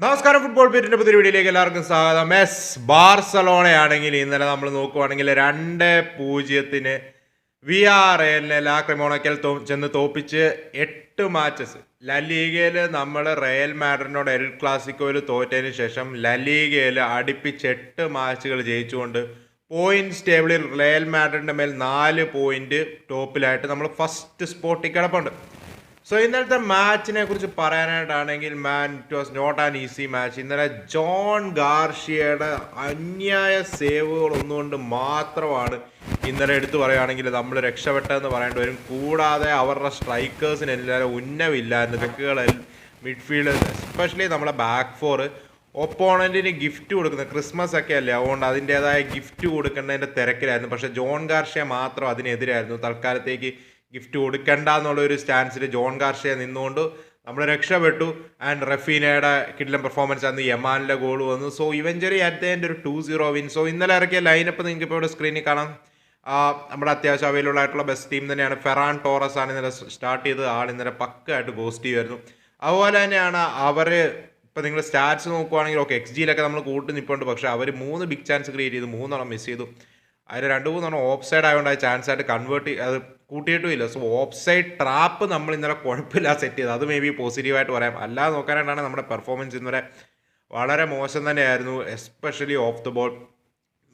നമസ്കാരം ഫുട്ബോൾ പേരിന്റെ പുതിയ വീഡിയോയിലേക്ക് എല്ലാവർക്കും സ്വാഗതം. എസ് ബാർസലോണയാണെങ്കിൽ ഇന്നലെ നമ്മൾ നോക്കുവാണെങ്കിൽ രണ്ട് പൂജ്യത്തിന് വി ആർ എൽ ലാ ക്രിമോണക്കൽ ചെന്ന് തോപ്പിച്ച് എട്ട് മാച്ചസ്. ലലീഗയിൽ നമ്മൾ റയൽ മാഡറിനോട് എൽ ക്ലാസിക്കോയിൽ തോറ്റതിന് ശേഷം ലലീഗയിൽ അടുപ്പിച്ച് എട്ട് മാച്ചുകൾ ജയിച്ചുകൊണ്ട് പോയിന്റ്സ് ടേബിളിൽ റയൽ മാഡറിന്റെ മേൽ നാല് പോയിന്റ് ടോപ്പിലായിട്ട് നമ്മൾ ഫസ്റ്റ് സ്പോട്ടിൽ കിടപ്പുണ്ട്. സോ ഇന്നലത്തെ മാച്ചിനെ കുറിച്ച് പറയാനായിട്ടാണെങ്കിൽ man it was not an easy match ഇന്നലെ ജോൺ ഗാർഷിയയുടെ അന്യായ സേവുകൾ ഒന്നുകൊണ്ട് മാത്രമാണ് ഇന്നലെ എടുത്തു പറയുകയാണെങ്കിൽ നമ്മൾ രക്ഷപ്പെട്ടതെന്ന് പറയേണ്ടി വരും. കൂടാതെ അവരുടെ സ്ട്രൈക്കേഴ്സിനെല്ലാവരും ഉന്നമില്ല ഉന്നമില്ലായിരുന്നു തെക്കുകളിൽ മിഡ്ഫീൽഡ് എസ്പെഷ്യലി നമ്മളെ ബാക്ക് ഫോർ ഒപ്പോണന്റിന് ഗിഫ്റ്റ് കൊടുക്കുന്നത് ക്രിസ്മസ് ഒക്കെ അല്ലേ? അതുകൊണ്ട് അതിന്റെതായ ഗിഫ്റ്റ് കൊടുക്കേണ്ടതിന്റെ തിരക്കിലായിരുന്നു. പക്ഷേ ജോൺ ഗാർഷ്യ മാത്രം അതിനെതിരായിരുന്നു. തൽക്കാലത്തേക്ക് ഗിഫ്റ്റ് കൊടുക്കണ്ട എന്നുള്ള ഒരു സ്റ്റാൻസിൽ ജോൺ ഗാർഷ്യ നിന്നുകൊണ്ട് നമ്മൾ രക്ഷപ്പെട്ടു. ആൻഡ് റഫീനയുടെ കിഡിലം പെർഫോമൻസ് അന്ന് യമാനിലെ ഗോൾ വന്നു. സോ ഇവഞ്ചറി അറ്റ് ഒരു ടു സീറോ വിൻ സോ ഇന്നലെ ഇറക്കിയ ലൈനപ്പ് നിങ്ങൾക്ക് ഇപ്പോൾ ഇവിടെ സ്ക്രീനിൽ കാണാം. നമ്മുടെ അത്യാവശ്യം അവൈലബിൾ ആയിട്ടുള്ള ബെസ്റ്റ് ടീം തന്നെയാണ്. ഫെറാൻ ടോറസ് ആണ് ഇന്നലെ സ്റ്റാർട്ട് ചെയ്ത് ആൾ ഇന്നലെ പക്കായിട്ട് ഗോസ്റ്റ് ചെയ്യുമായിരുന്നു അതുപോലെ തന്നെയാണ് അവർ ഇപ്പം നിങ്ങൾ സ്റ്റാറ്റ്സ് നോക്കുവാണെങ്കിൽ ഓക്കെ എക്സ് ജിയിലൊക്കെ നമ്മൾ കൂട്ടി നിൽപ്പുണ്ട് പക്ഷേ അവർ മൂന്ന് ബിഗ് ചാൻസ് ക്രിയേറ്റ് ചെയ്തു. മൂന്നെണ്ണം മിസ് ചെയ്തു. അതിൽ രണ്ട് മൂന്നെണ്ണം ഓഫ് സൈഡ് ആയതുകൊണ്ട് ആ ചാൻസ് ആയിട്ട് കൺവേർട്ട് അത് കൂട്ടിയിട്ടും ഇല്ല. സോ ഓഫ് സൈഡ് ട്രാപ്പ് നമ്മൾ ഇന്നലെ കുഴപ്പമില്ല സെറ്റ് ചെയ്തത്. അത് മേ ബി പോസിറ്റീവായിട്ട് പറയാം. അല്ലാതെ നോക്കാനായിട്ടാണ് നമ്മുടെ പെർഫോമൻസ് ഇന്നലെ വളരെ മോശം തന്നെയായിരുന്നു especially off the ball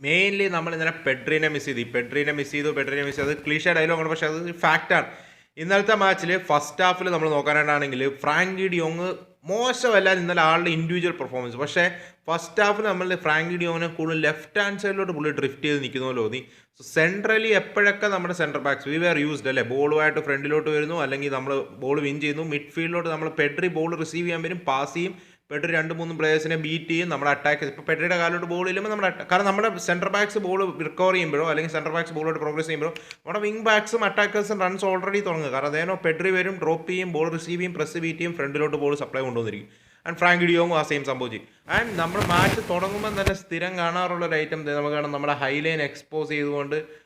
mainly നമ്മൾ ഇന്നലെ പെഡ്രീനെ മിസ് ചെയ്തു. പെഡ്രീനെ മിസ് ചെയ്തു പെഡ്രീനെ മിസ് ചെയ്തു. ക്ലീഷ ഡയലോഗാണ് പക്ഷേ അത് ഫാക്റ്റാണ് ഇന്നലത്തെ മാച്ചിൽ ഫസ്റ്റ് ഹാഫിൽ നമ്മൾ നോക്കാനായിട്ടാണെങ്കിൽ ഫ്രാങ്കി ഡിയോങ് മോശമല്ല ഇന്നലെ ആളുടെ ഇൻഡിവിജ്വൽ പെർഫോമൻസ് പക്ഷേ ഫസ്റ്റ് ഹാഫിൽ നമ്മൾ ഫ്രാങ്കി ഡിയോനെ കൂടുതൽ ലെഫ്റ്റ് ഹാൻഡ് സൈഡിലോട്ട് പുള്ളി ഡ്രിഫ്റ്റ് ചെയ്ത് നിൽക്കുന്ന തോന്നി. സോ സെൻട്രലി എപ്പോഴൊക്കെ നമ്മുടെ centre backs we were used അല്ലേ? ബോളുമായിട്ട് ഫ്രണ്ടിലോട്ട് വരുന്നു അല്ലെങ്കിൽ നമ്മൾ ബോൾ വിൻ ചെയ്യുന്നു. മിഡ് ഫീൽഡിലോട്ട് നമ്മൾ പെഡ്രി ബോൾ റിസീവ് ചെയ്യാൻ വരും പാസ് ചെയ്യും. പെഡ്രി രണ്ട് മൂന്ന് പ്ലേയേഴ്സിനെ ബീറ്റ് ചെയ്യും. നമ്മുടെ അറ്റാക്ക് ഇപ്പോൾ പെഡ്രിയുടെ കാലോട്ട് ബോൾ ഇല്ലുമ്പോൾ നമ്മുടെ കാരണം നമ്മുടെ സെന്റർ ബാക്സ് ബോൾ റിക്കവർ ചെയ്യുമ്പോഴോ അല്ലെങ്കിൽ സെന്റർ ബാക്സ് ബോളോട്ട് പ്രോഗ്രസ് ചെയ്യുമ്പോഴോ നമ്മുടെ വിങ് ബാക്സും അറ്റാക്കേഴ്സും റൺസ് ഓൾറെഡി തുടങ്ങുക കാരണം അതേനോ പെഡ്രി വരും ഡ്രോപ്പ് ചെയ്യും ബോൾ റിസീവ് ചെയ്യും പ്രസ് ബീറ്റ് ചെയ്യും ഫ്രണ്ടിലോട്ട് ബോൾ സപ്ലൈ കൊണ്ടുവന്നിരിക്കും. ആൻഡ് ഫ്രാങ്ക് ഡിയോങ്ങും ആ സെയിം സംഭവിച്ചു ആൻഡ് നമ്മൾ മാച്ച് തുടങ്ങുമ്പോൾ തന്നെ സ്ഥിരം കാണാറുള്ള ഒരു ഐറ്റം നമുക്ക് കാണാം. നമ്മുടെ ഹൈലൈൻ എക്സ്പോസ് ചെയ്തുകൊണ്ട്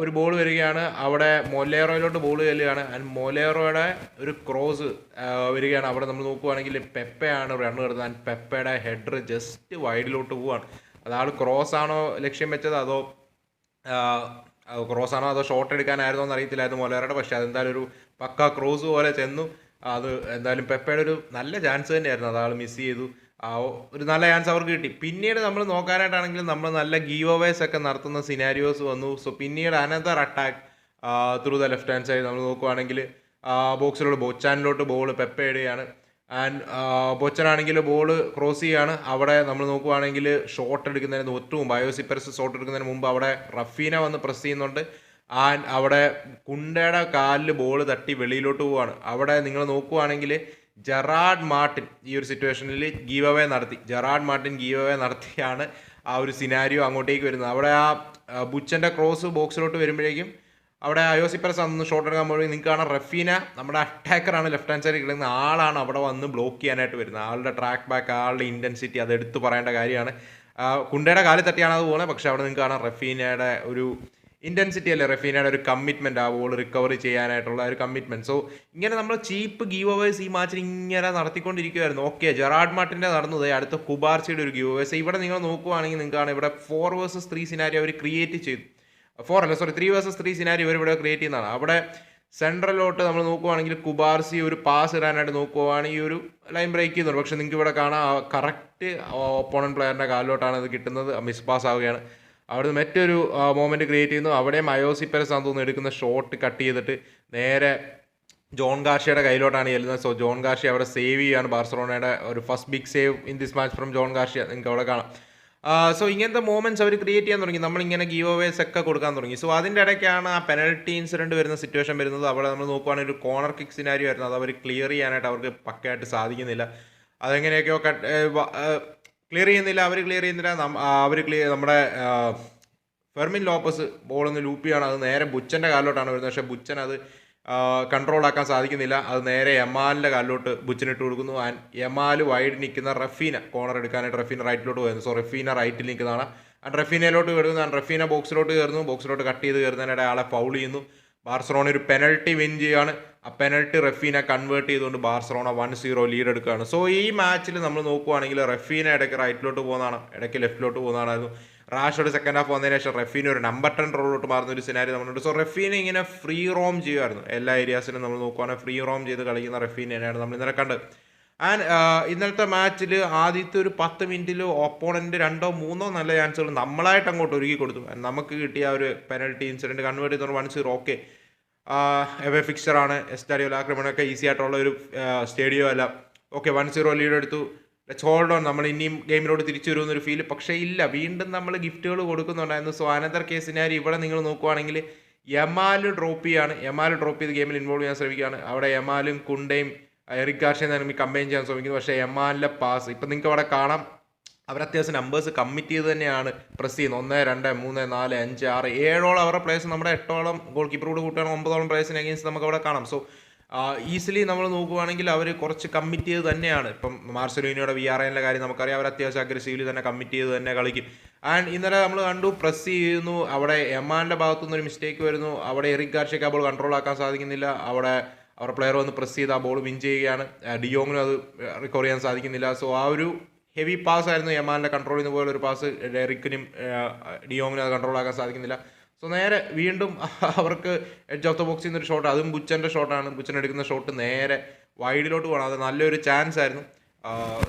ഒരു ബോൾ വരികയാണ്. അവിടെ മൊലേറോയിലോട്ട് ബോൾ ചെല്ലുകയാണ്. ആൻഡ് മൊലേറോയുടെ ഒരു ക്രോസ് വരികയാണ്. അവിടെ നമ്മൾ നോക്കുവാണെങ്കിൽ പെപ്പയാണ് റൺ കിടന്നത് ആൻഡ് പെപ്പയുടെ ഹെഡർ ജസ്റ്റ് വൈഡിലോട്ട് പോവാണ്. അത് ആൾ ക്രോസ് ആണോ ലക്ഷ്യം വെച്ചത്? അതോ ക്രോസ് ആണോ? അതോ ഷോട്ട് എടുക്കാനായിരുന്നോ എന്ന് അറിയത്തില്ലായിരുന്നു മൊലേറോയുടെ. പക്ഷേ അതെന്തായാലും ഒരു പക്ക ക്രോസ് പോലെ ചെന്നു. അത് എന്തായാലും പെപ്പയുടെ ഒരു നല്ല ചാൻസ് തന്നെയായിരുന്നു. അതാൾ മിസ് ചെയ്തു. ആ ഒരു നല്ല ചാൻസ് അവർക്ക് കിട്ടി. പിന്നീട് നമ്മൾ നോക്കാനായിട്ടാണെങ്കിലും നമ്മൾ നല്ല ഗീവ് അവേസ് ഒക്കെ നടത്തുന്ന സിനാരിയോസ് വന്നു. സോ പിന്നീട് another attack through the left hand side നമ്മൾ നോക്കുവാണെങ്കിൽ ബോക്സിലോട്ട് ബോച്ചാനിലോട്ട് ബോൾ പെപ്പ ഇടുകയാണ്. ആൻഡ് ബൊച്ചനാണെങ്കിൽ ബോൾ ക്രോസ് ചെയ്യാണ്. അവിടെ നമ്മൾ നോക്കുവാണെങ്കിൽ ഷോട്ട് എടുക്കുന്നതിന് ഒറ്റ മുമ്പ് ബയോസിപ്പർസ് ഷോട്ട് എടുക്കുന്നതിന് മുമ്പ് അവിടെ റഫീന വന്ന് പ്രസ് ചെയ്യുന്നുണ്ട്. ആൻഡ് അവിടെ കുണ്ടയുടെ കാലിൽ ബോൾ തട്ടി വെളിയിലോട്ട് പോവാണ്. അവിടെ നിങ്ങൾ നോക്കുവാണെങ്കിൽ ജെറാഡ് മാർട്ടിൻ ഈ ഒരു സിറ്റുവേഷനിൽ ഗീവ് അവേ നടത്തി. ജെറാഡ് മാർട്ടിൻ ഗീവ് അവേ നടത്തിയാണ് ആ ഒരു സിനാരിയോ അങ്ങോട്ടേക്ക് വരുന്നത്. അവിടെ ആ ബുച്ചന്റെ ക്രോസ് ബോക്സിലോട്ട് വരുമ്പോഴേക്കും അവിടെ അയോസിപ്പറസ് അന്ന് ഷോട്ട് എടുക്കാൻ പോയി നിങ്ങൾക്ക് കാണാം റഫീന നമ്മുടെ അറ്റാക്കറാണ് ലെഫ്റ്റ് ഹാൻഡ് സൈഡിൽ കിടക്കുന്ന ആളാണ് അവിടെ വന്ന് ബ്ലോക്ക് ചെയ്യാനായിട്ട് വരുന്നത്. ആളുടെ ട്രാക്ക് ബാക്ക് ആളുടെ ഇന്റൻസിറ്റി അത് എടുത്തു പറയേണ്ട കാര്യമാണ്. കുണ്ടയുടെ കാലിൽ തട്ടിയാണ് അത് പോകുന്നത്. പക്ഷേ അവിടെ നിങ്ങൾക്ക് കാണാം റഫീനയുടെ ഒരു ഇന്റൻസിറ്റി അല്ലേ റഫീനയുടെ ഒരു കമ്മിറ്റ്മെന്റ് ആ ബോൾ റിക്കവറി ചെയ്യാനായിട്ടുള്ള ഒരു കമ്മിറ്റ്മെന്റ് സോ ഇങ്ങനെ നമ്മൾ ചീപ്പ് ഗീവ് അവേഴ്സ് ഈ മാച്ചിൽ ഇങ്ങനെ നടത്തിക്കൊണ്ടിരിക്കുമായിരുന്നു ഓക്കെ ജെറാഡ് മാർട്ടിന്റെ നടന്നത് അടുത്ത കുബാർച്ചയുടെ ഒരു ഗീവ് അവേഴ്സ് ഇവിടെ നിങ്ങൾ നോക്കുവാണെങ്കിൽ നിങ്ങൾക്കാണ് കാണാം ഇവിടെ ഫോർ വേഴ്സസ് ത്രീ സിനാരി അവർ ക്രിയേറ്റ് ചെയ്തു. ഫോർ അല്ല sorry three versus three scenario ഇവർ ഇവിടെ ക്രിയേറ്റ് ചെയ്യുന്നതാണ്. അവിടെ സെൻട്രലോട്ട് നമ്മൾ നോക്കുവാണെങ്കിൽ കുബാർസി ഒരു പാസ് ഇടാനായിട്ട് നോക്കുവാണെങ്കിൽ ഒരു ലൈൻ ബ്രേക്ക് ചെയ്യുന്നുണ്ട് പക്ഷെ നിങ്ങൾക്ക് ഇവിടെ കാണാം കറക്റ്റ് ഓപ്പോണൻ പ്ലെയറിന്റെ കാലിലോട്ടാണ് അത് കിട്ടുന്നത്. മിസ് പാസ് ആവുകയാണ്. അവിടുന്ന് മറ്റൊരു മോമെന്റ് ക്രിയേറ്റ് ചെയ്യുന്നു. അവിടെയും അയോസിപ്പരസ് ആണെന്ന് തോന്നുന്നു എടുക്കുന്ന ഷോട്ട് കട്ട് ചെയ്തിട്ട് നേരെ ജോൺ ഗാർഷിയുടെ കയ്യിലോട്ടാണ് ചെല്ലുന്നത്. സോ ജോൺ ഗാർഷി അവിടെ സേവ് ചെയ്യാണ് ബാർസലോണയുടെ ഒരു first big save in this match from John Garcia നിങ്ങൾക്ക് അവിടെ കാണാം. സോ ഇങ്ങനത്തെ മൂമെന്റ്സ് അവർ ക്രിയേറ്റ് ചെയ്യാൻ തുടങ്ങി. നമ്മളിങ്ങനെ ഗീവ് അവേസ് ഒക്കെ കൊടുക്കാൻ തുടങ്ങി. സോ അതിന്റെ ഇടയ്ക്കാണ് ആ പെനൽറ്റി ഇൻസിഡന്റ് വരുന്ന സിറ്റുവേഷൻ വരുന്നത്. അവിടെ നമ്മൾ നോക്കുവാണെങ്കിൽ ഒരു കോർണർ കിക്ക് സിനാരി വരുന്നത് അത് അവർ ക്ലിയർ ചെയ്യാനായിട്ട് അവർക്ക് പക്കയായിട്ട് സാധിക്കുന്നില്ല. അതെങ്ങനെയൊക്കെയോ കട്ട് ക്ലിയർ ചെയ്യുന്നില്ല അവർ ക്ലിയർ ചെയ്യുന്നില്ല. അവർ ക്ലിയർ നമ്മുടെ ഫെർമിൻ ലോപ്പസ് ബോളൊന്ന് ഒന്ന് ലൂപ്പ് ചെയ്യാണ്. അത് നേരെ ബുച്ചന്റെ കാലിലോട്ടാണ് വരുന്നത്. പക്ഷേ ബുച്ചൻ അത് കൺട്രോൾ ആക്കാൻ സാധിക്കുന്നില്ല. അത് നേരെ യമാലിന്റെ കാലിലോട്ട് ബുച്ചനിട്ട് കൊടുക്കുന്നു. ആൻഡ് യമാൽ വൈഡ് നിൽക്കുന്ന റഫീന കോർണർ എടുക്കാനായിട്ട് റഫീന റൈറ്റിലോട്ട് വരുന്നു സോ റഫീന റൈറ്റിൽ നിൽക്കുന്നതാണ്. ആൻഡ് റഫീനയിലോട്ട് കയറുന്നു. ആൻഡ് റഫീന ബോക്സിലോട്ട് കയറുന്നു. ബോക്സിലോട്ട് കട്ട് ചെയ്ത് കയറുന്നതിനിടെ ആളെ ഫൗൾ ചെയ്യുന്നു. ബാർസലോണ ഒരു പെനൽറ്റി വിൻ ചെയ്യുകയാണ് ആ പെനൽറ്റി റഫീന കൺവേർട്ട് ചെയ്തുകൊണ്ട് ബാർസലോണ വൺ സീറോ ലീഡ് എടുക്കുകയാണ്. സോ ഈ മാച്ചിൽ നമ്മൾ നോക്കുവാണെങ്കിൽ റഫീന ഇടയ്ക്ക് റൈറ്റിലോട്ട് പോകുന്നതാണ്. ഇടയ്ക്ക് ലെഫ്റ്റിലോട്ട് പോകുന്നതാണായിരുന്നു റാഷോട് സെക്കൻഡ് ഹാഫ് വന്നതിന് ശേഷം റഫീന ഒരു നമ്പർ ടെൻ റോളിലോട്ട് മാറുന്ന ഒരു സിനാരി നമ്മളുണ്ട്. സോ റഫീന ഇങ്ങനെ ഫ്രീ റോം ചെയ്യുമായിരുന്നു എല്ലാ ഏരിയാസിനും നമ്മൾ നോക്കുവാണെങ്കിൽ ഫ്രീ റോം ചെയ്ത് കളിക്കുന്ന റഫീനെയാണ് നമ്മൾ ഇന്നലെ കണ്ടത്. ആൻഡ് ഇന്നലത്തെ മാച്ചിൽ ആദ്യത്തെ ഒരു പത്ത് മിനിറ്റിൽ ഓപ്പോണന്റ് രണ്ടോ മൂന്നോ നല്ല ചാൻസുകൾ നമ്മളായിട്ട് അങ്ങോട്ട് ഒരുക്കി കൊടുത്തു. നമുക്ക് കിട്ടിയ ഒരു പെനൽറ്റി ഇൻസിഡന്റ് കൺവേർട്ട് ചെയ്തോണ്ട് വൺ സീറോ ഓക്കെ എവേ ഫിക്സറാണ് എസ്റ്റാഡിയോ ആക്രമണമൊക്കെ ഈസി ആയിട്ടുള്ള ഒരു സ്റ്റേഡിയോ അല്ല. ഓക്കെ വൺ സീറോ ലീഡ് എടുത്തു. ലെറ്റ്സ് ഹോൾഡ് ഓൺ നമ്മൾ ഇനിയും ഗെയിമിലോട്ട് തിരിച്ചു വരുമെന്നൊരു ഫീൽ പക്ഷേ ഇല്ല വീണ്ടും നമ്മൾ ഗിഫ്റ്റുകൾ കൊടുക്കുന്നുണ്ടായിരുന്നു. സോ അനന്തർ കേസിനാരി ഇവിടെ നിങ്ങൾ നോക്കുവാണെങ്കിൽ യമാൽ ഡ്രോപ്പ് ചെയ്യാണ്. യമാൽ ഡ്രോപ്പ് ചെയ്ത് ഗെയിമിൽ ഇൻവോൾവ് ചെയ്യാൻ ശ്രമിക്കുകയാണ്. അവിടെ യമാലും കുണ്ടയും എറിക് ഗാർഷ്യയും തമ്മിൽ കമ്പൈൻ ചെയ്യാൻ ശ്രമിക്കുന്നു. പക്ഷേ യമാലിന്റെ പാസ് ഇപ്പം നിങ്ങൾക്ക് അവിടെ കാണാം. അവർ അത്യാവശ്യം നമ്പേഴ്സ് കമ്മിറ്റ് ചെയ്ത് തന്നെയാണ് പ്രസ് ചെയ്യുന്നത്. ഒന്ന് രണ്ട് മൂന്ന് നാല് അഞ്ച് ആറ് ഏഴോളം അവരുടെ പ്ലേസ് നമ്മുടെ എട്ടോളം ഗോൾ കീപ്പറോട് കൂട്ടുകയാണ് ഒമ്പതോളം പ്ലേയേഴ്സിന് അഗേൻസ്റ്റ് നമുക്ക് അവിടെ കാണാം. സോ ഈസിലി നമ്മൾ നോക്കുകയാണെങ്കിൽ അവർ കുറച്ച് കമ്മിറ്റ് ചെയ്ത് തന്നെയാണ്. ഇപ്പം മാർസലീനയുടെ വി ആർ എന്റെ കാര്യം നമുക്കറിയാം. അവർ അത്യാവശ്യം അഗ്രസീവ്ലി തന്നെ കമ്മിറ്റ് ചെയ്ത് തന്നെ കളിക്കും. ആൻഡ് ഇന്നലെ നമ്മൾ കണ്ടു പ്രസ് ചെയ്യുന്നു. അവിടെ എമാന്റെ ഭാഗത്തുനിന്ന് ഒരു മിസ്റ്റേക്ക് വരുന്നു. അവിടെ എറിക് ഗാർഷ്യക്ക് ആ ബോൾ കൺട്രോൾ ആക്കാൻ സാധിക്കുന്നില്ല. അവിടെ അവരുടെ പ്ലെയർ വന്ന് പ്രസ് ചെയ്ത് ആ ബോൾ വിൻ ചെയ്യുകയാണ്. ഡിയോങ്ങിനും അത് റിക്കവർ ചെയ്യാൻ സാധിക്കുന്നില്ല. സോ ആ ഒരു ഹെവി പാസ് ആയിരുന്നു യമാലിന്റെ കൺട്രോൾ ചെയ്യുന്ന പോലൊരു ഒരു പാസ് ഡെറിക്കിനും ഡിയോങ്ങിനും അത് കൺട്രോൾ ആക്കാൻ സാധിക്കുന്നില്ല. സോ നേരെ വീണ്ടും അവർക്ക് എഡ്ജ് ഓഫ് ദ ബോക്സിൽ നിന്നൊരു ഷോട്ട് അതും ബുച്ചന്റെ ഷോട്ടാണ് ബുച്ചൻ എടുക്കുന്ന ഷോട്ട് നേരെ വൈഡിലോട്ട് പോകണം. അത് നല്ലൊരു ചാൻസ് ആയിരുന്നു.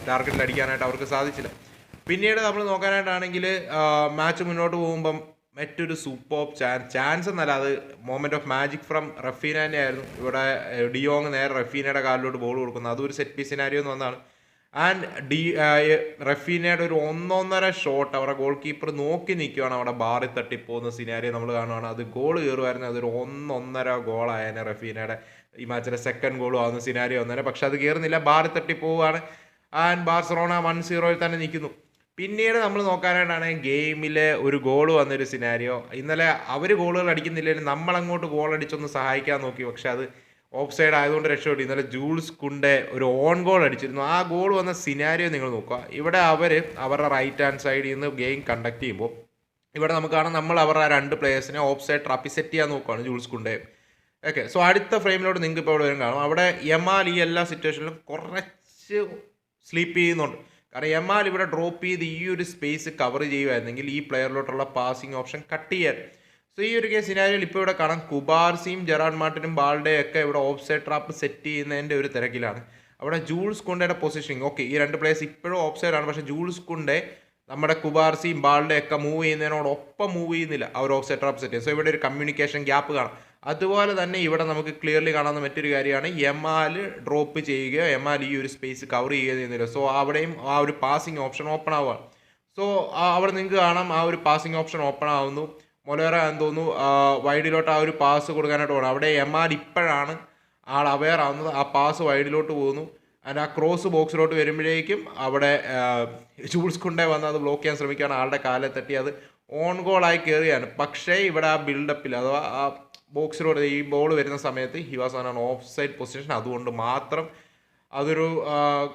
ടാർഗറ്റിൽ അടിക്കാനായിട്ട് അവർക്ക് സാധിച്ചില്ല. പിന്നീട് നമ്മൾ നോക്കാനായിട്ടാണെങ്കിൽ മാച്ച് മുന്നോട്ട് പോകുമ്പം മറ്റൊരു സൂപ്പർ ചാൻസ് ചാൻസ് എന്നല്ല അത് moment of magic from Raphinha ആയിരുന്നു ഇവിടെ ഡിയോങ് നേരെ റഫീനയുടെ കാലിലോട്ട് ബോൾ കൊടുക്കുന്നത് അതൊരു സെറ്റ് പീസിനാരിയോ സിനാരിയോ എന്ന് വന്നതാണ്. ആൻഡ് ഡി റഫീനയുടെ ഒരു ഒന്നൊന്നര ഷോട്ട് അവരുടെ ഗോൾ കീപ്പർ നോക്കി നിൽക്കുകയാണ് അവിടെ ബാറി തട്ടിപ്പോകുന്ന സിനാരി നമ്മൾ കാണുവാണ്. അത് ഗോൾ കയറുമായിരുന്നു അതൊരു ഒന്നൊന്നര ഗോളായേനെ റഫീനയുടെ ഈ മാച്ചിലെ സെക്കൻഡ് ഗോളും ആവുന്ന സിനാരിയോ വന്നേനെ. പക്ഷെ അത് കയറുന്നില്ല. ബാറി തട്ടിപ്പോവുകയാണ് ആൻഡ് ബാർസലോണ വൺ സീറോയിൽ തന്നെ നിൽക്കുന്നു. പിന്നീട് നമ്മൾ നോക്കാനായിട്ടാണ് ഗെയിമിലെ ഒരു ഗോൾ വന്നൊരു സിനാരിയോ ഇന്നലെ അവർ ഗോളുകൾ അടിക്കുന്നില്ലെങ്കിൽ നമ്മൾ അങ്ങോട്ട് ഗോൾ അടിച്ചൊന്ന് സഹായിക്കാൻ നോക്കി. പക്ഷെ അത് ഓഫ് സൈഡ് ആയതുകൊണ്ട് രക്ഷപ്പെട്ടു. ഇന്നലെ ജൂൾസ് കുണ്ടെ ഒരു ഓൺ ഗോൾ അടിച്ചിരുന്നു. ആ ഗോൾ വന്ന സിനാരിയോ നിങ്ങൾ നോക്കുക. ഇവിടെ അവർ അവരുടെ റൈറ്റ് ഹാൻഡ് സൈഡിൽ നിന്ന് ഗെയിം കണ്ടക്ട് ചെയ്യുമ്പോൾ ഇവിടെ നമുക്ക് കാണാം നമ്മൾ അവരുടെ രണ്ട് പ്ലേയേഴ്സിനെ ഓഫ് സൈഡ് ട്രാപ്പി സെറ്റ് ചെയ്യാൻ നോക്കുകയാണ് ജൂൾസ് കുണ്ടെ. ഓക്കെ സോ അടുത്ത ഫ്രെയിമിലോട്ട് നിങ്ങൾക്ക് ഇപ്പോൾ ഇവിടെ വരും കാണും. അവിടെ യമാൽ ഈ എല്ലാ സിറ്റുവേഷനിലും കുറച്ച് സ്ലീപ്പ് ചെയ്യുന്നുണ്ട്. കാരണം യമാൽ ഇവിടെ ഡ്രോപ്പ് ചെയ്ത് ഈ ഒരു സ്പേസ് കവർ ചെയ്യുമായിരുന്നെങ്കിൽ ഈ പ്ലെയറിലോട്ടുള്ള പാസിംഗ് ഓപ്ഷൻ കട്ട് ചെയ്യാൻ സോ ഈ ഒരു കേസ് സിനാരിയിൽ ഇപ്പോൾ ഇവിടെ കാണാം. കുബാർസിയും ജെറാഡ് മാർട്ടിനും ബാൾഡേ ഒക്കെ ഇവിടെ ഓഫ് സൈഡ് ട്രാപ്പ് സെറ്റ് ചെയ്യുന്നതിന്റെ ഒരു തിരക്കിലാണ്. അവിടെ ജൂൾസ് കുണ്ടയുടെ പൊസിഷനിങ് ഓക്കെ ഈ രണ്ട് പ്ലേയേഴ്സ് ഇപ്പോഴും ഓഫ് സൈഡാണ് പക്ഷേ ജൂൾസ് കുണ്ടെ നമ്മുടെ കുബാർസിയും ബാൾഡേ ഒക്കെ മൂവ് ചെയ്യുന്നതിനോടൊപ്പം മൂവ് ചെയ്യുന്നില്ല. അവർ ഓഫ് സൈഡ് ട്രാപ്പ് സെറ്റ് ചെയ്യും സോ ഇവിടെ ഒരു കമ്മ്യൂണിക്കേഷൻ ഗ്യാപ്പ് കാണാം. അതുപോലെ തന്നെ ഇവിടെ നമുക്ക് ക്ലിയർലി കാണാവുന്ന മറ്റൊരു കാര്യമാണ്. എമാൽ ഡ്രോപ്പ് ചെയ്യുകയോ എമാൽ ഈ ഒരു സ്പേസ് കവർ ചെയ്യുകയോ ചെയ്യുന്നില്ല. സോ അവിടെയും ആ ഒരു പാസിംഗ് ഓപ്ഷൻ ഓപ്പൺ ആവുകയാണ്. സോ അവിടെ നിങ്ങൾക്ക് കാണാം. ആ ഒരു പാസിംഗ് ഓപ്ഷൻ ഓപ്പൺ ആവുന്നു. മൊലേറ എന്ന് തോന്നുന്നു. വൈഡിലോട്ട് ആ ഒരു പാസ് കൊടുക്കാനായിട്ട് പോകണം അവിടെ എം ആർ ഇപ്പോഴാണ് ആൾ അവെയർ ആവുന്നത്. ആ പാസ് വൈഡിലോട്ട് പോകുന്നു. അതിന്റെ ആ ക്രോസ് ബോക്സിലോട്ട് വരുമ്പോഴേക്കും അവിടെ ജൂൾസ് കൊണ്ടേ വന്ന് അത് ബ്ലോക്ക് ചെയ്യാൻ ശ്രമിക്കുകയാണ്. ആളുടെ കാലെ തട്ടി അത് ഓൺ ഗോളായി കയറുകയാണ് പക്ഷേ ഇവിടെ ആ ബിൽഡപ്പിൽ അഥവാ ആ ബോക്സിലോട്ട് ഈ ബോൾ വരുന്ന സമയത്ത് he was on offside position അതുകൊണ്ട് മാത്രം അതൊരു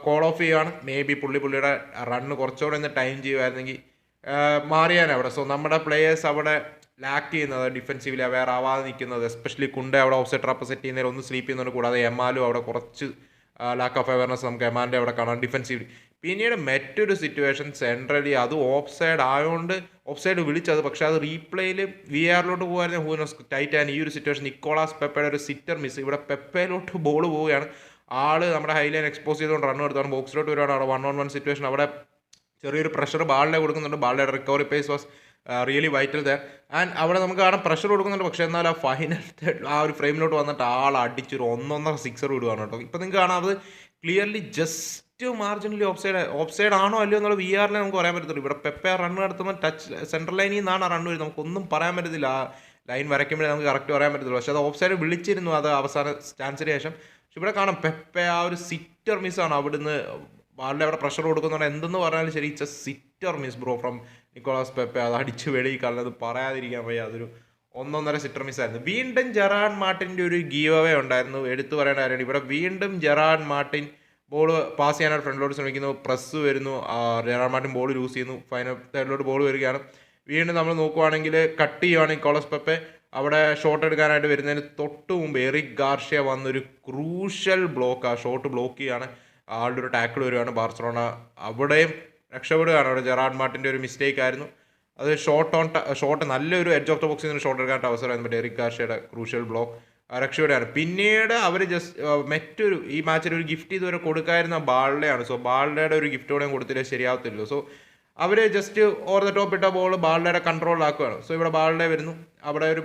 കോൾ ഓഫ് ചെയ്യുകയാണ് മേ ബി പുള്ളി പുള്ളിയുടെ റണ്ണ് കുറച്ചുകൂടെ ഒന്ന് ടൈം ചെയ്യുമായിരുന്നെങ്കിൽ മാറിയാൻ അവിടെ സോ നമ്മുടെ പ്ലേയേഴ്സ് അവിടെ ലാക്ക് ചെയ്യുന്നത് ഡിഫെൻസീവിൽ അവെയർ ആവാതെ നിൽക്കുന്നത് എസ്പെഷ്യലി കുണ്ടെ അവിടെ ഓഫ് സെറ്റ് ചെയ്യുന്നതിൽ ഒന്ന് സ്ലീപ്പ് ചെയ്യുന്നുണ്ട് കൂടാതെ എമാലും അവിടെ കുറച്ച് ലാക്ക് ഓഫ് അവയർനെസ് നമുക്ക് എമാന്റെ അവിടെ കാണാം. ഡിഫെൻസീവ്ലി പിന്നീട് മറ്റൊരു സിറ്റുവേഷൻ സെൻട്രലി അത് ഓഫ് സൈഡ് ആയതുകൊണ്ട് ഓഫ് സൈഡ് വിളിച്ചത് പക്ഷേ അത് റീപ്ലേയിൽ വി ആറിലോട്ട് പോകുമായിരുന്നു ഹൂനോസ് ടൈറ്റ് ആൻഡ് ഈ ഒരു സിറ്റുവേഷൻ നിക്കോളാസ് പെപ്പയുടെ ഒരു സിറ്റർ മിസ് ഇവിടെ പെപ്പയിലോട്ട് ബോൾ പോവുകയാണ്. ആൾ നമ്മുടെ ഹൈലൈൻ എക്സ്പോസ് ചെയ്തുകൊണ്ട് റൺ എടുത്താണ്. ബോക്സിലോട്ട് വരുവാണ്. അവിടെ വൺ ഓൺ വൺ സിറ്റുവേഷൻ അവിടെ ചെറിയൊരു പ്രഷർ ബാളിനെ കൊടുക്കുന്നുണ്ട്. ബാളിയുടെ recovery pace was really vital there and അവിടെ നമുക്ക് കാണാൻ പ്രഷർ കൊടുക്കുന്നുണ്ട്. പക്ഷേ എന്നാൽ ആ ഫൈനൽ ആ ഒരു ഫ്രെയിമിലോട്ട് വന്നിട്ട് ആൾ അടിച്ചൊരു ഒന്നൊന്നര സിക്സർ വിടുവാണ് കേട്ടോ. ഇപ്പം നിങ്ങൾക്ക് കാണാം അത് clearly just marginally offside offside offside ആണോ അല്ലയോ എന്നുള്ള വി ആറിനെ നമുക്ക് പറയാൻ പറ്റത്തുള്ളൂ. ഇവിടെ പെപ്പ റൺ നടത്തുമ്പോൾ ടച്ച് സെൻട്രൽ ലൈനിൽ നിന്നാണ് റൺ വരുന്നത്. നമുക്കൊന്നും പറയാൻ പറ്റത്തില്ല. ആ ലൈൻ വരയ്ക്കുമ്പോഴേ നമുക്ക് കറക്റ്റ് പറയാൻ പറ്റത്തുള്ളൂ. പക്ഷേ അത് ഓഫ് സൈഡ് വിളിച്ചിരുന്നു. അത് അവസാന സ്റ്റാൻസിന് ശേഷം. പക്ഷെ ഇവിടെ കാണാം പെപ്പ ആ ഒരു സിറ്റർ മിസ്സാണ് അവിടുന്ന് ബാളിൽ അവിടെ പ്രഷർ കൊടുക്കുന്നുണ്ട് എന്തെന്ന് പറഞ്ഞാലും ശരി it's a sitter miss bro from Nicolas Pepe അത് അടിച്ച് വെളിയിൽ കളഞ്ഞത് പറയാതിരിക്കാൻ വയ്യ. അതൊരു ഒന്നൊന്നര സിറ്റർ മിസ് ആയിരുന്നു. വീണ്ടും ജെറാൻ മാർട്ടിന്റെ ഒരു ഗീവ് അവേ ഉണ്ടായിരുന്നു. എടുത്തു പറയേണ്ട കാര്യമാണ്. ഇവിടെ വീണ്ടും ജെറാൻ മാർട്ടിൻ ബോൾ പാസ് ചെയ്യാനായിട്ട് ഫ്രണ്ടിലോട്ട് ശ്രമിക്കുന്നു. പ്രസ് വരുന്നു. ജെറാൻ മാർട്ടിൻ ബോൾ ലൂസ് ചെയ്യുന്നു. ഫൈനൽ തേർഡിലോട്ട് ബോൾ വരികയാണ്. വീണ്ടും നമ്മൾ നോക്കുവാണെങ്കിൽ കട്ട് ചെയ്യുവാണെങ്കിൽ നിക്കോളസ് പെപ്പെ അവിടെ ഷോട്ട് എടുക്കാനായിട്ട് വരുന്നതിന് തൊട്ട് മുമ്പ് എറിക് ഗാർഷ്യ വന്നൊരു ക്രൂഷ്യൽ ബ്ലോക്ക് ആ ഷോട്ട് ബ്ലോക്ക് ചെയ്യാണ്. ആളുടെ ഒരു ടാക്കിൾ വരുവാണ് ബാർസലോണ. അവിടെയും രക്ഷപ്പെടുകയാണ് അവിടെ ജെറാഡ് മാർട്ടിന്റെ ഒരു മിസ്റ്റേക്ക് ആയിരുന്നു. അത് ഷോട്ട് ഓൺ ഷോട്ട് നല്ലൊരു എഡ്ജ് ഓഫ് ദ ബോക്സിൽ നിന്ന് ഷോട്ട് എടുക്കാൻ അവസരമായിരുന്നു മറ്റേ എറിക് ഗാർഷ്യയുടെ ക്രൂഷ്യൽ ബ്ലോക്ക് രക്ഷയുടെയാണ് പിന്നീട് അവർ ജസ്റ്റ് മറ്റൊരു ഈ മാച്ചിൽ ഒരു ഗിഫ്റ്റ് ഇതുവരെ കൊടുക്കായിരുന്ന ബാൾഡയാണ്. സോ ബാൾഡയുടെ ഒരു ഗിഫ്റ്റ് കൂടെ കൊടുത്തില്ലേ? ശരിയാവത്തില്ലല്ലോ സോ അവർ ജസ്റ്റ് ഓവർ ദ ടോപ്പ് ഇട്ട ബോൾ ബാൾഡയുടെ കൺട്രോളിലാക്കുകയാണ് സോ ഇവിടെ ബാൾഡെ വരുന്നു. അവിടെ ഒരു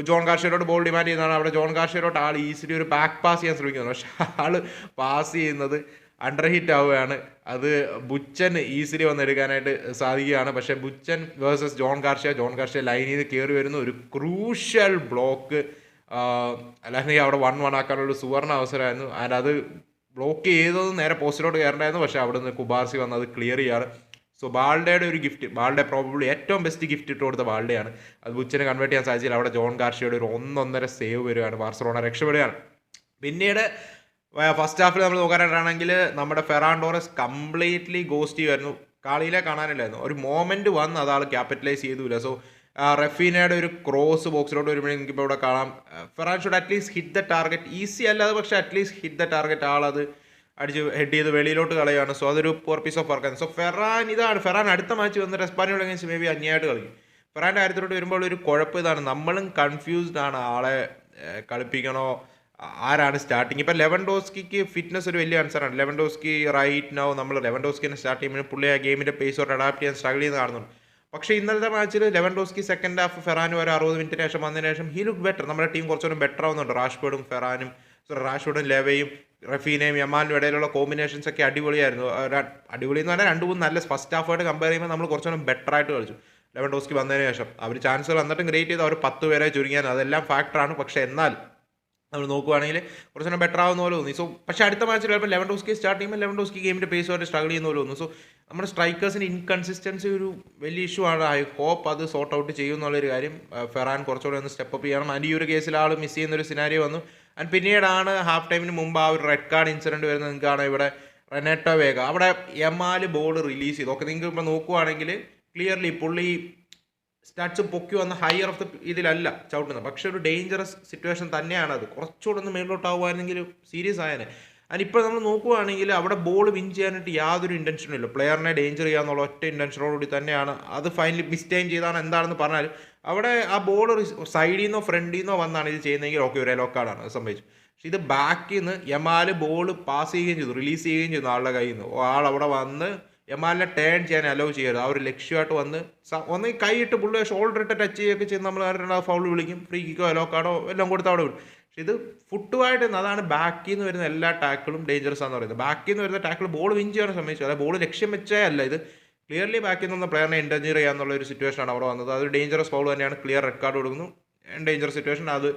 ജോൺ കാർഷേരോട് ബോൾ ഡിമാൻഡ് ചെയ്യുന്നതാണ്. അവിടെ ജോൺ കാർഷേരോട്ട് ആൾ ഈസിലി ഒരു ബാക്ക് പാസ് ചെയ്യാൻ ശ്രമിക്കുന്നു. പക്ഷെ ആൾ പാസ് ചെയ്യുന്നത് അണ്ടർ ഹിറ്റ് ആവുകയാണ്. അത് ബുച്ചൻ ഈസിലി വന്നെടുക്കാനായിട്ട് സാധിക്കുകയാണ്. പക്ഷേ Bochan versus John Garcia John Garcia ലൈനിൽ നിന്ന് കയറി വരുന്ന ഒരു ക്രൂഷ്യൽ ബ്ലോക്ക് അല്ലെങ്കിൽ അവിടെ വൺ വൺ ആക്കാനുള്ള സുവർണ അവസരമായിരുന്നു. ആൻഡ് അത് ബ്ലോക്ക് ചെയ്തത് നേരെ പോസ്റ്റിലോട്ട് കയറണ്ടായിരുന്നു പക്ഷേ അവിടെ നിന്ന് കുബാർസി വന്ന് അത് ക്ലിയർ ചെയ്യാണ്. സോ ബാൾഡയുടെ ഒരു ഗിഫ്റ്റ് ബാൾഡെ പ്രോബബ്ലി ഏറ്റവും ബെസ്റ്റ് ഗിഫ്റ്റ് ഇട്ട് കൊടുത്ത ബാൾഡയാണ് അത് ബുച്ചനെ കൺവേർട്ട് ചെയ്യാൻ സാധിച്ചില്ല അവിടെ ജോൺ കാർഷിയുടെ ഒരു ഒന്നൊന്നര സേവ് വരികയാണ്. ബാർസലോണ രക്ഷപ്പെടുകയാണ്. പിന്നീട് ഫസ്റ്റ് ഹാഫിൽ നമ്മൾ നോക്കാനായിട്ടാണെങ്കിൽ നമ്മുടെ ഫെറാൻ ടോറസ് കംപ്ലീറ്റ്ലി ഗോസ്റ്റ് ചെയ്യുമായിരുന്നു കളിയിലെ കാണാനില്ലായിരുന്നു. ഒരു മോമെന്റ് വന്ന് അതാൾ ക്യാപിറ്റലൈസ് ചെയ്തില്ല. സോ റഫീനയുടെ ഒരു ക്രോസ് ബോക്സിലോട്ട് വരുമ്പോഴേ എനിക്കിപ്പോൾ ഇവിടെ കാണാം. Ferran should at least hit the target easy അല്ലാതെ പക്ഷേ at least hit the target ആളത് അടിച്ച് ഹെഡ് ചെയ്ത് വെളിയിലോട്ട് കളയാണ് സോ അതൊരു പോർ പീസ് ഓഫ് വർക്കാണ് സോ ഫെറാൻ ഇതാണ്. ഫെറാൻ അടുത്ത മാച്ച് വന്നിട്ട് എസ്പാനിയോട് അഗേൻസ്റ്റ് മേ ബി അന്യായിട്ട് കളിക്കും. ഫെറാന്റെ കാര്യത്തിലോട്ട് വരുമ്പോൾ ഒരു കുഴപ്പം ഇതാണ്. നമ്മളും കൺഫ്യൂസ്ഡ് ആണ് ആളെ കളിപ്പിക്കണോ ആരാണ് സ്റ്റാർട്ടിങ് ഇപ്പം ലെവൻ ഡോസ്കിക്ക് ഫിറ്റ്നസ് ഒരു വലിയ ആൻസറാണ് ലെവൻ ഡോസ്കി റൈറ്റ് നോ നമ്മൾ ലെവൻ ഡോസ്കിനെ സ്റ്റാർട്ട് ചെയ്യുമ്പോൾ പുള്ളി ആ ഗെയിമിന്റെ പേസോട്ട് അഡാപ്റ്റ് ചെയ്യാൻ സ്ട്രഗിൾ ചെയ്യുന്ന കാണുന്നുണ്ട്. പക്ഷേ ഇന്നലത്തെ മാച്ചിൽ ലെവൻ ഡോസ്കി സെക്കൻഡ് ഹാഫ് ഫെറാനും ഒരു അറുപത് മിനിറ്റിന് ശേഷം വന്നതിന് ശേഷം ഹി ലുക്ക് ബെറ്റർ നമ്മുടെ ടീം കുറച്ചുകൂടെ ബെറ്റർ ആവുന്നുണ്ട്. റാഷ്ഫോർഡും ഫെറാനും സോറി റാഷ്ഫോർഡും ലെവയും റഫീനയും യമാലിനും ഇടയിലുള്ള കോമ്പിനേഷൻസ് ഒക്കെ അടിപൊളിയായിരുന്നു. അടിപൊളി എന്ന് പറഞ്ഞാൽ രണ്ട് മൂന്ന് നല്ല ഫസ്റ്റ് ഹാഫായിട്ട് കമ്പയർ ചെയ്യുമ്പോൾ നമ്മൾ കുറച്ചുകൂടെ ബെറ്റർ ആയിട്ട് കളിച്ചു. ലെവൻ ഡോസ്കി വന്നതിന് ശേഷം. അവർ ചാൻസുകൾ വന്നിട്ടും ഗ്രേറ്റ് ചെയ്ത് അവർ പത്ത് പേരെ ചുരുങ്ങിയാൽ അതെല്ലാം ഫാക്ടറാണ് പക്ഷേ എന്നാൽ നമ്മൾ നോക്കുകയാണെങ്കിൽ കുറച്ചുകൂടെ ബെറ്റർ ആവുന്ന പോലെ തോന്നി. സോ പക്ഷേ അടുത്ത മാച്ചിൽ ചിലപ്പോൾ ലെവൻ ഡോസ്കി സ്റ്റാർട്ട് ചെയ്യുമ്പോൾ ലെവൻ ഡോസ്കി ഗെയിമിന്റെ പേസ് വരെ സ്ട്രഗിൾ ചെയ്യുന്ന പോലെ തോന്നുന്നു. സോ നമ്മുടെ സ്ട്രൈക്കേഴ്സിന് ഇൻകൺസിസ്റ്റൻസി ഒരു വലിയ ഇഷ്യൂ ആണ്. ഐ ഹോപ്പ് അത് സോർട്ട് ഔട്ട് ചെയ്യും എന്നുള്ളൊരു കാര്യം ഫെറാൻ കുറച്ചുകൂടെ ഒന്ന് സ്റ്റെപ്പ് അപ്പ് ചെയ്യണം. അതിന്റെ ഈ ഒരു കേസിൽ ആൾ മിസ് ചെയ്യുന്ന ഒരു സിനാരിയോ വന്നു. ആൻഡ് പിന്നീടാണ് ഹാഫ് ടൈമിന് മുമ്പ് ആ ഒരു റെഡ് കാർഡ് ഇൻസിഡന്റ് വരുന്നത് നിങ്ങൾക്കാണ് ഇവിടെ റെനേട്ടോ വേഗ അവിടെ എമാൽ ബോൾ റിലീസ് ചെയ്തു. ഒക്കെ നിങ്ങൾക്ക് ഇപ്പോൾ നോക്കുവാണെങ്കിൽ ക്ലിയർലി പുള്ളി സ്റ്റാറ്റ്സ് പൊക്കി വന്ന ഹയർ ഓഫ് ദ ഇതിലല്ല ചവിട്ടുന്നത്. പക്ഷെ ഒരു ഡേഞ്ചറസ് സിറ്റുവേഷൻ തന്നെയാണ് അത് കുറച്ചുകൂടെ ഒന്ന് മേളിലോട്ടാവുമായിരുന്നെങ്കിൽ സീരിയസ് ആയനെ. ആൻഡ് ഇപ്പോൾ നമ്മൾ നോക്കുകയാണെങ്കിൽ അവിടെ ബോൾ വിൻ ചെയ്യാനായിട്ട് യാതൊരു ഇന്റൻഷനും ഇല്ല. പ്ലെയറിനെ ഡേഞ്ചർ ചെയ്യാന്നുള്ള ഒറ്റ ഇന്റൻഷനോടുകൂടി തന്നെയാണ്. അത് ഫൈനലി മിസ്റ്റേം ചെയ്താണ് എന്താണെന്ന് പറഞ്ഞാൽ അവിടെ ആ ബോൾ സൈഡിൽ നിന്നോ ഫ്രണ്ടിൽ നിന്നോ വന്നാണ് ഇത് ചെയ്യുന്നതെങ്കിൽ ഓക്കെ ഒരു ലോക്കാടാണ് അത് സംഭവിച്ചു. പക്ഷെ ഇത് ബാക്കിൽ നിന്ന് യമാൽ ബോൾ പാസ് ചെയ്യുകയും ചെയ്തു റിലീസ് ചെയ്യുകയും ചെയ്തു ആളുടെ കയ്യിൽ നിന്ന് ആൾ അവിടെ വന്ന് യമാലിനെ ടേൺ ചെയ്യാൻ അലോ ചെയ്യരുത് ആ ഒരു ലക്ഷ്യമായിട്ട് വന്ന് ഒന്ന് കൈയിട്ട് പുള്ളി ഷോൾഡർ ഇട്ട് ടച്ച് ചെയ്യുകയൊക്കെ ചെയ്ത് നമ്മൾ ആരുടെ ഫൗൾ വിളിക്കും. ഫ്രീ കിക്കോ കാർഡോ എല്ലാം കൊടുത്ത് അവിടെ വിടും. പക്ഷെ ഇത് ഫുട്ടുമായിട്ട് അതാണ് ബാക്കിൽ നിന്ന് വരുന്ന എല്ലാ ടാക്കിളും ഡേഞ്ചറസ് ആണെന്ന് പറയുന്നത്. ബാക്കിൽ നിന്ന് വരുന്ന ടാക്കിൾ ബോൾ വിൻ ചെയ്യാൻ ശ്രമിച്ചു. അതായത് ബോൾ ലക്ഷ്യം വെച്ചേ അല്ല ഇത്. ക്ലിയർലി ബാക്കിൽ നിന്ന് പ്ലെയറിനെ എൻഡഞ്ചർ ചെയ്യാന്നുള്ള ഒരു സിറ്റുവേഷനാണ് അവിടെ വന്നത്. അത് ഡേഞ്ചറസ് ഫൗൾ തന്നെയാണ്. ക്ലിയർ റെഡ് കൊടുക്കുന്നു. ഡേഞ്ചറസ് സിറ്റുവേഷൻ അത്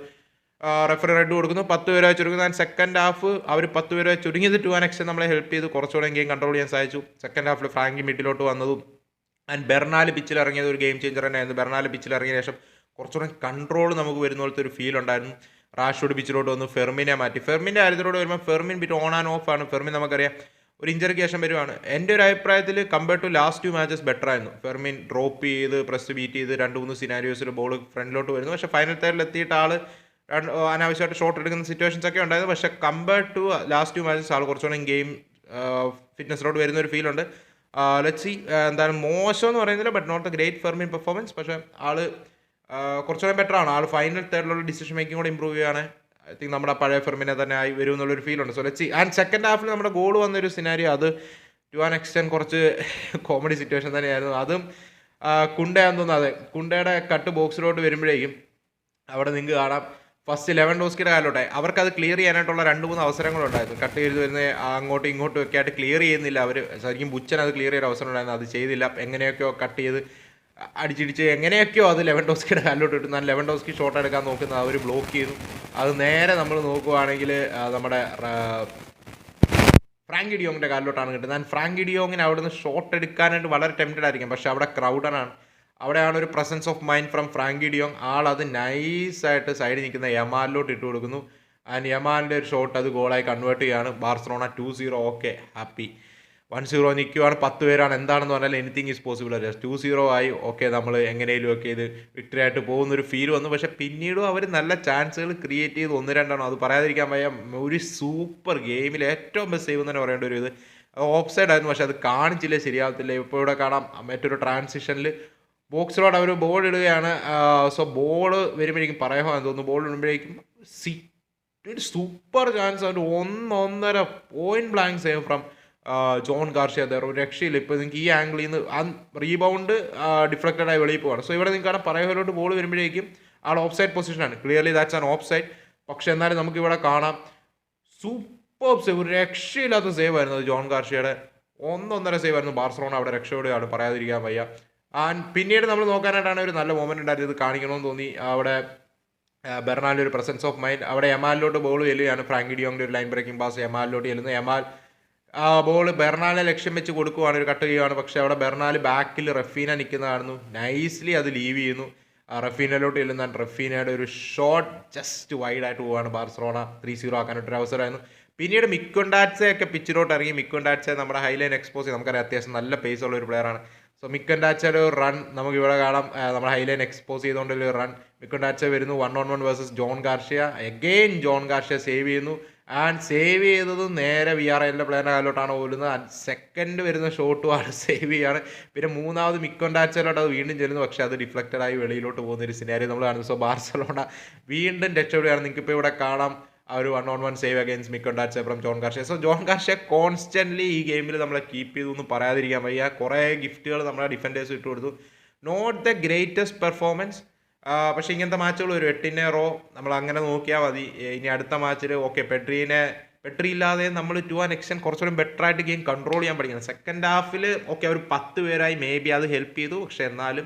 റെഫറി റെഡ് കൊടുക്കുന്നു. പത്ത് പേര് ചുരുങ്ങുന്നു ആൻഡ് സെക്കൻഡ് ഹാഫ് അവർ പത്ത് പേര് ചുരുങ്ങിയത് ടു ആൻഡ് നമ്മളെ ഹെൽപ്പ് ചെയ്ത്. കുറച്ചുകൂടെ ഗെയിം കൺട്രോൾ ചെയ്യാൻ സാധിച്ചു സെക്കൻഡ് ഹാഫിൽ ഫ്രാങ്കി മിഡിലോട്ട് വന്നതും ആൻഡ് ബെർണാൽ പിച്ചിൽ ഇറങ്ങിയത് ഒരു ഗെയിം ചേഞ്ചർ തന്നെയായിരുന്നു. ബെർണാൽ പിച്ചിൽ ഇറങ്ങിയ ശേഷം കുറച്ചുകൂടെ കൺട്രോൾ നമുക്ക് വരുന്ന പോലത്തെ ഒരു ഫീൽ ഉണ്ടായിരുന്നു. റാഷോഡ് പിച്ചിലോട്ട് വന്ന് ഫെർമിനെ മാറ്റി. ഫെർമിന്റെ കാര്യത്തിലോട്ട് വരുമ്പോൾ Fermin bit on and off ആണ്. ഫെർമിൻ നമുക്കറിയാം ഒരു ഇഞ്ചറിക്ക് ശേഷം വരുവാണ്. എന്റെ ഒരു അഭിപ്രായത്തിൽ compare to last two matches better ആയിരുന്നു. ഫെർമിൻ ഡ്രോപ്പ് ചെയ്ത് പ്രസ് ബീറ്റ് ചെയ്ത് രണ്ട് മൂന്ന് സിനാരിയോസിൽ ബോൾ ഫ്രണ്ടിലോട്ട് വരുന്നു. പക്ഷേ ഫൈനൽ തേർഡിൽ എത്തിയിട്ട് ആൾ അനാവശ്യമായിട്ട് ഷോട്ട് എടുക്കുന്ന സിറ്റുവേഷൻസ് ഒക്കെ ഉണ്ടായിരുന്നു. പക്ഷേ compare to last two matches ആൾ കുറച്ചുകൂടെ ഗെയിം ഫിറ്റ്നസിലോട്ട് വരുന്ന ഒരു ഫീലുണ്ട് ലെറ്റ് സി എന്താണ് മോശം എന്ന് പറയുന്നില്ല but not the great Fermin performance പക്ഷേ ആൾ ആ, കുറച്ചുകൂടെ ബെറ്റർ ആണ്. ആൾ ഫൈനൽ തേർഡിലുള്ള ഡിസിഷൻ മേക്കിംഗ് കൂടെ ഇമ്പ്രൂവ് ചെയ്യുകയാണ് ഐ തിങ്ക് നമ്മുടെ പഴയ ഫെർമിനെ തന്നെ ആയി വരും എന്നുള്ളൊരു ഫീൽ ഉണ്ട്. So let see and second ഹാഫിൽ നമ്മുടെ ഗോൾ വന്നൊരു സിനാരി അത് ടു ആൻ എക്സ്റ്റെൻഡ് കുറച്ച് കോമഡി സിറ്റുവേഷൻ തന്നെയായിരുന്നു. അതും കുണ്ടയാന്ന് തോന്നുന്നു. അതെ കുണ്ടയുടെ കട്ട് ബോക്സിലോട്ട് വരുമ്പോഴേക്കും അവിടെ നിങ്ങൾക്ക് കാണാം. ഫസ്റ്റ് ലെവൻ ഡോസ്കിയുടെ കാലോട്ടെ. അവർക്ക് അത് ക്ലിയർ ചെയ്യാനായിട്ടുള്ള രണ്ട് മൂന്ന് അവസരങ്ങളുണ്ടായിരുന്നു. കട്ട് ചെയ്ത് വരുന്ന അങ്ങോട്ടും ഇങ്ങോട്ടും ഒക്കെ ആയിട്ട് ക്ലിയർ ചെയ്യുന്നില്ല അവർ ശരിക്കും ബുച്ചൻ അത് ക്ലിയർ ചെയ്യാൻ അവസരം ഉണ്ടായിരുന്നു. അത് ചെയ്തില്ല. എങ്ങനെയൊക്കെയോ കട്ട് ചെയ്ത് അടിച്ചിടിച്ച് എങ്ങനെയൊക്കെയോ അത് ലെവൻ ഡോസ്കിയുടെ കാലിലോട്ട് ഇട്ടു. ഞാൻ ലെവൻ ഡോസ്കി ഷോട്ട് എടുക്കാൻ നോക്കുന്നത് അവർ ബ്ലോക്ക് ചെയ്തു. അത് നേരെ നമ്മൾ നോക്കുവാണെങ്കിൽ നമ്മുടെ ഫ്രാങ്ക് ഡിയോങ്ങിന്റെ കാലിലോട്ടാണ് കിട്ടുന്നത്. ഞാൻ ഫ്രാങ്കി ഡിയോങ്ങിന് നിന്ന് ഷോട്ട് എടുക്കാനായിട്ട് വളരെ ടെംപ്റ്റഡ് ആയിരിക്കും. പക്ഷേ അവിടെ ക്രൗഡനാണ് അവിടെയാണ് ഒരു presence of mind from Frankie de Jong. ആൾ അത് നൈസായിട്ട് സൈഡിൽ നിൽക്കുന്ന യമാലിലോട്ട് ഇട്ട് കൊടുക്കുന്നു. ആൻഡ് യമാലിന്റെ ഒരു ഷോട്ട് അത് ഗോളായി കൺവേർട്ട് ചെയ്യാണ്. Barcelona two zero okay happy zero നിൽക്കുവാണ് പത്ത് പേരാണ് എന്താണെന്ന് പറഞ്ഞാൽ എനിത്തിങ് ഈസ് പോസിബിൾ അല്ല ടു സീറോ ആയി ഓക്കെ നമ്മൾ എങ്ങനെയും ഒക്കെ ഇത് വിക്ടറി ആയിട്ട് പോകുന്നൊരു ഫീൽ വന്നു. പക്ഷേ പിന്നീടും അവർ നല്ല ചാൻസുകൾ ക്രിയേറ്റ് ചെയ്ത് ഒന്ന് രണ്ടെണ്ണം അത് പറയാതിരിക്കാൻ വയ്യ ഒരു സൂപ്പർ ഗെയിമിൽ ഏറ്റവും ബെസ്റ്റ് സേവ് തന്നെ പറയേണ്ട ഒരു ഇത്. ഓഫ് സൈഡ് ആയിരുന്നു പക്ഷേ അത് കാണിച്ചില്ല ശരിയാവത്തില്ല. ഇപ്പോൾ ഇവിടെ കാണാം മറ്റൊരു ട്രാൻസിഷനിൽ ബോക്സിലോട്ട് അവർ ബോൾ ഇടുകയാണ്. സോ ബോൾ വരുമ്പോഴേക്കും പറയാൻ തോന്നുന്നു ബോൾ ഇടുമ്പോഴേക്കും സി ഒരു സൂപ്പർ ചാൻസ് ഒരു ഒന്നൊന്നര point blank save from John Garcia അദ്ദേഹം ഒരു രക്ഷയില്ല. ഇപ്പോൾ നിങ്ങൾക്ക് ഈ ആംഗിളിൽ നിന്ന് ആ റീബൗണ്ട് ഡിഫ്ലക്റ്റഡ് ആയി വെളിയിൽ പോവാണ്. സോ ഇവിടെ നിങ്ങൾക്ക് കാണാം പറയലോട്ട് ബോൾ വരുമ്പോഴേക്കും ആൾ ഓഫ് സൈഡ് പൊസിഷനാണ് clearly that's an offside പക്ഷേ എന്നാലും നമുക്ക് ഇവിടെ കാണാം. സൂപ്പർ സേവ് ഒരു രക്ഷയില്ലാത്ത സേവ് ആയിരുന്നു അത് ജോൺ ഗാർഷ്യയുടെ. ഒന്നൊന്നര സേവ് ആയിരുന്നു ബാർസലോണ അവിടെ രക്ഷയോടെയാണ് പറയാതിരിക്കാൻ വയ്യ. ആൻഡ് പിന്നീട് നമ്മൾ നോക്കാനായിട്ടാണ് ഒരു നല്ല മൊമെന്റ് ഉണ്ടായിരുന്നത്. ഇത് കാണിക്കണമെന്ന് തോന്നി. അവിടെ ബെർണാലിന്റെ ഒരു പ്രസൻസ് ഓഫ് മൈൻഡ് അവിടെ എമാലിലോട്ട് ബോൾ ചെല്ലുകയാണ് ഫ്രാങ്കി ഡിയോങ്ങിന്റെ ഒരു ലൈൻ ബ്രേക്കിംഗ് പാസ് എമാലിലോട്ട് ചെല്ലുന്നു. എമാൽ ആ ബോൾ ബെർണാലെ ലക്ഷ്യം വെച്ച് കൊടുക്കുവാണ് ഒരു കട്ട് ചെയ്യുവാണ്. പക്ഷേ അവിടെ ബെർണാൽ ബാക്കിൽ റഫീന നിൽക്കുന്നതായിരുന്നു. നൈസ്ലി അത് ലീവ് ചെയ്യുന്നു. റഫീനയിലോട്ട് ചെല്ലുന്ന റഫീനയുടെ ഒരു ഷോട്ട് ജസ്റ്റ് വൈഡായിട്ട് പോവാണ് ബാർസലോണ. ത്രീ സീറോ ആക്കാനായിട്ടൊരു അവസരമായിരുന്നു. പിന്നീട് മിക്കൊണ്ടാറ്റ്സെ ഒക്കെ പിച്ചിലോട്ട് ഇറങ്ങി. മിക്കൊണ്ടാറ്റ്സെ നമ്മുടെ ഹൈലൈൻ എക്സ്പോസ് നമുക്കറിയാം അത്യാവശ്യം നല്ല പേസ് ഉള്ള ഒരു പ്ലെയറാണ് സോ മിക്കൻഡാച്ചയുടെ ഒരു റൺ നമുക്ക് ഇവിടെ കാണാം. നമ്മുടെ ഹൈലൈൻ എക്സ്പോസ് ചെയ്തുകൊണ്ടുള്ള ഒരു റൺ മിക്കൊണ്ടാറ്റ്സെ വരുന്നു. One on one versus John Garcia. Again John Garcia save ചെയ്യുന്നു. ആൻഡ് സേവ് ചെയ്തത് നേരെ വി ആർ എല്ലിന്റെ പ്ലെയറിന്റെ കാലിലോട്ടാണ് പോലുന്നത് ആൻഡ് സെക്കൻഡ് വരുന്ന ഷോട്ടും ആണ് സേവ് ചെയ്യാണ്. പിന്നെ മൂന്നാമത് മിക്കൊണ്ടാച്ചയിലോട്ട് അത് വീണ്ടും ചെല്ലുന്നു. പക്ഷേ അത് ഡിഫ്ലക്റ്റഡ് ആയി വെളിയിലോട്ട് പോകുന്ന ഒരു സിനാരി നമ്മൾ കാണുന്നു. സോ ബാർസലോണ വീണ്ടും രക്ഷപ്പെടുകയാണ്. നിങ്ങൾക്ക് ഇപ്പോൾ ഇവിടെ കാണാം. ആ ഒരു one on one save against Mikautadze from John Garcia so John Garcia constantly ഈ ഗെയിമിൽ നമ്മളെ കീപ്പ് ചെയ്തു എന്ന് പറയാതിരിക്കാൻ വയ്യ. കുറേ ഗിഫ്റ്റുകൾ നമ്മളെ ഡിഫൻഡേഴ്സ് ഇട്ട് കൊടുത്തു. നോട്ട് ദ ഗ്രേറ്റസ്റ്റ് പെർഫോമൻസ് പക്ഷേ ഇങ്ങനത്തെ മാച്ചുകൾ ഒരു എട്ടിനെ റോ നമ്മൾ അങ്ങനെ നോക്കിയാൽ മതി. ഇനി അടുത്ത മാച്ചിൽ ഓക്കെ പെട്രീനെ പെട്രി ഇല്ലാതെ നമ്മൾ ടു ആൻ എക്സ്റ്റൻ കുറച്ചുകൂടി ബെറ്റർ ആയിട്ട് ഗെയിം കൺട്രോൾ ചെയ്യാൻ പഠിക്കണം. സെക്കൻഡ് ഹാഫിൽ ഓക്കെ അവർ പത്ത് പേരായി മേ ബി അത് ഹെൽപ്പ് ചെയ്തു. പക്ഷെ എന്നാലും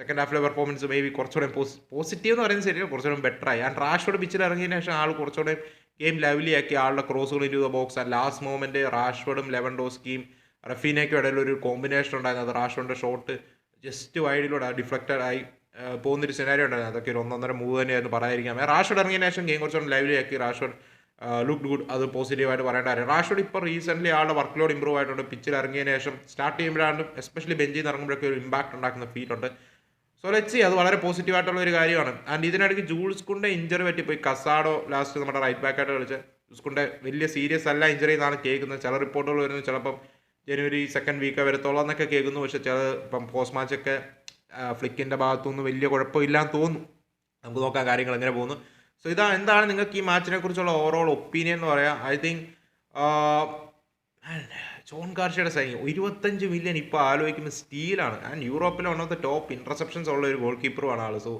സെക്കൻഡ് ഹാഫിലെ പെർഫോമൻസ് മേ ബി കുറച്ചുകൂടെ പോസിറ്റീവ് എന്ന് പറയുന്നത് ശരിയാണ് കുറച്ചുകൂടെ ബെറ്റർ ആയി. ആൻഡ് റാഷോട് പിച്ചിൽ ഇറങ്ങിയതിന് ശേഷം ആൾ കുറച്ചുകൂടെ ഗെയിം ലെവലി ആക്കി. ആളുടെ ക്രോസുകൾ ഇൻ ബോക്സ് ആ ലാസ്റ്റ് മൂമെന്റ് റാഷ്വർഡും ലെവൻഡോസ്കിയും റഫീനയ്ക്കും ഇടയിൽ ഒരു കോമ്പിനേഷൻ ഉണ്ടായിരുന്നു. അത് റാഷ്വറിന്റെ ഷോട്ട് ജസ്റ്റ് വൈഡിലൂടെ ഡിഫ്ലക്റ്റഡ് ആയി. പോകുന്നൊരു സിനാരി ഉണ്ടായിരുന്നു. അതൊക്കെ ഒരു ഒന്നൊന്നര മൂവ് തന്നെയായിരുന്നു പറയാതിരിക്കാം റാഷോഡ് ഇറങ്ങിയ ശേഷം ഗെയിം കുറച്ചുകൂടെ ലൈവ്ലി ആക്കി. റാഷോഡ് ലുക്ക് ഗുഡ് അത് പോസിറ്റീവായിട്ട് പറയേണ്ട കാര്യം. റാഷ്വർഡ് ഇപ്പോൾ റീസെന്റ്ലി ആളുടെ വർക്ക് ലോഡ് ഇമ്പ്രൂവ് ആയിട്ടുണ്ട്. പിച്ചിൽ ഇറങ്ങിയതിന് ശേഷം സ്റ്റാർട്ട് ചെയ്യുമ്പോഴാണ് എസ്പെഷ്യലി ബെഞ്ചിൽ നിന്ന് ഇറങ്ങുമ്പോഴൊക്കെ ഒരു ഇമ്പാക്ട് ഉണ്ടാക്കുന്ന ഫീൽ ഉണ്ട്. സോ ലെറ്റ് സി അത് വളരെ പോസിറ്റീവ് ആയിട്ടുള്ള ഒരു കാര്യമാണ്. ആൻഡ് ഇതിനിടയ്ക്ക് ജൂൾസ് കുണ്ടെ ഇഞ്ചറി പറ്റിപ്പോയി. കസാഡോ ലാസ്റ്റ് നമ്മുടെ റൈറ്റ് ബാക്ക് ആയിട്ട് കളിച്ച് ജൂസ്കുണ്ടെ വലിയ സീരിയസ് അല്ല ഇഞ്ചറി എന്നാണ് കേൾക്കുന്നത്. ചില റിപ്പോർട്ടുകൾ വരുന്നു. ചിലപ്പം ജനുവരി സെക്കൻഡ് വീക്ക് വരത്തോളം എന്നൊക്കെ കേൾക്കുന്നു. പക്ഷേ ചില ഇപ്പം പോസ്റ്റ് മാച്ചൊക്കെ ഫ്ലിക്കിന്റെ ഭാഗത്തുനിന്ന് വലിയ കുഴപ്പമില്ലാന്ന് തോന്നുന്നു നമുക്ക് നോക്കാം കാര്യങ്ങൾ എങ്ങനെ പോകുന്നു. സോ ഇതാ എന്താണ് നിങ്ങൾക്ക് ഈ മാച്ചിനെ കുറിച്ചുള്ള ഓവറോൾ ഒപ്പീനിയൻ എന്ന് പറയാം. ഐ തിങ്ക് ജോൺ കാർഷിയുടെ സൈനിങ് ഇരുപത്തഞ്ച് മില്യൺ ഇപ്പോൾ ആലോചിക്കുമ്പോൾ സ്റ്റീലാണ് ആൻഡ് യൂറോപ്പിലെ one of the top interceptions ഉള്ള ഒരു ഗോൾ കീപ്പറുമാണ് ആൾ സോ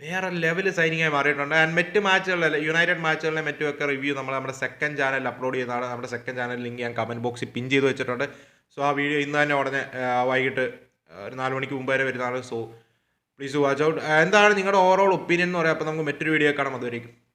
വേറെ ലെവൽ സൈനിങ് ആയി മാറിയിട്ടുണ്ട്. ആൻഡ് മറ്റ് മാച്ചുകളിലെ യുണൈറ്റഡ് മാച്ചുകളിലെ മറ്റുമൊക്കെ റിവ്യൂ നമ്മൾ നമ്മുടെ സെക്കൻഡ് ചാനലിൽ അപ്ലോഡ് ചെയ്യുന്നതാണ് നമ്മുടെ സെക്കൻഡ് ചാനൽ ലിങ്ക് ഞാൻ കമന്റ് ബോക്സിൽ പിൻ ചെയ്ത് വെച്ചിട്ടുണ്ട്. സോ ആ വീഡിയോ ഇന്ന് തന്നെ ഉടനെ വൈകിട്ട് ഒരു നാല് മണിക്ക് മുമ്പ് വരെ വരുന്നതാണ് സോ പ്ലീസ് വാച്ച് ഔട്ട് എന്താണ് നിങ്ങളുടെ ഓവറോൾ ഒപ്പീനിയൻ എന്ന് പറയാം. അപ്പോൾ നമുക്ക് മറ്റൊരു വീഡിയോ കാണാം. അതുവരേക്കും.